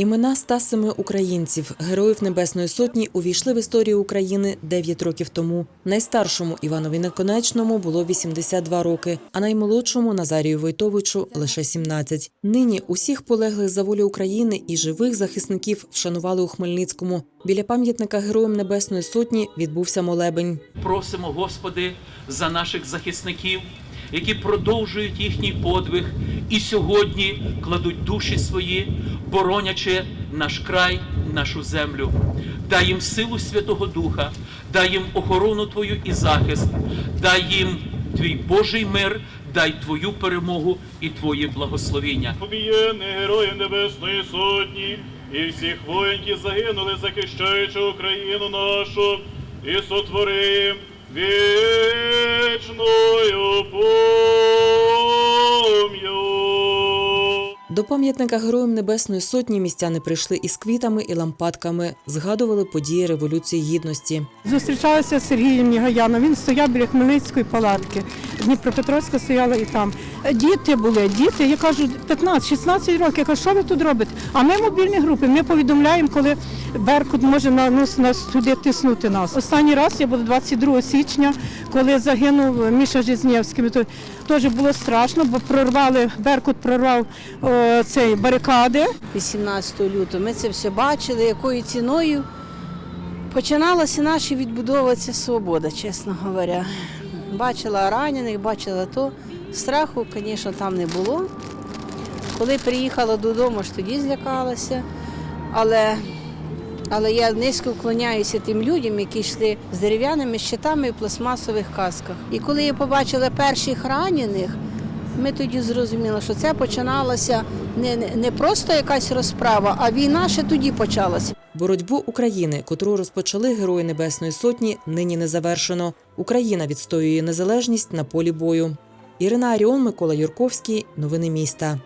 Імена 107 українців, героїв Небесної Сотні, увійшли в історію України 9 років тому. Найстаршому Іванові Наконечному було 82 роки, а наймолодшому Назарію Войтовичу лише 17. Нині усіх полеглих за волю України і живих захисників вшанували у Хмельницькому. Біля пам'ятника Героям Небесної Сотні відбувся молебень. Просимо, Господи, за наших захисників, які продовжують їхній подвиг і сьогодні кладуть душі свої, боронячи наш край, нашу землю. Дай їм силу Святого Духа, дай їм охорону Твою і захист, дай їм Твій Божий мир, дай Твою перемогу і Твоє благословіння. Убієнних героїв Небесної Сотні і всіх воїн, які загинули, захищаючи Україну нашу, і сотвори вічною пом'ю. До пам'ятника Героям Небесної Сотні містяни прийшли із квітами і лампадками, згадували події Революції Гідності. Зустрічалася з Сергієм Нігаяном. Він стояв біля Хмельницької палатки. Дніпропетровська стояла і там. Діти були, діти, я кажу, 15-16 років. Я кажу, що ви тут робите? А ми мобільні групи. Ми повідомляємо, коли Беркут може на нас, нас туди тиснути нас. Останній раз я була 22 січня, коли загинув Міша Жизнєвський. То теж було страшно, бо прорвали, Беркут прорвав о, цей барикади. 18 лютого. Ми це все бачили, якою ціною починалася наша відбудовуватися свобода, чесно говоря. Бачила ранених, бачила то. Страху, звісно, там не було. Коли приїхала додому, ж тоді злякалася. Але, але я низько вклоняюся тим людям, які йшли з дерев'яними щитами в пластмасових касках. І коли я побачила перших ранених, ми тоді зрозуміли, що це починалася не, не, просто якась розправа, а війна ще тоді почалася. Боротьбу України, котру розпочали Герої Небесної Сотні, нині не завершено. Україна відстоює незалежність на полі бою. Ірина Аріон, Микола Юрковський. Новини міста.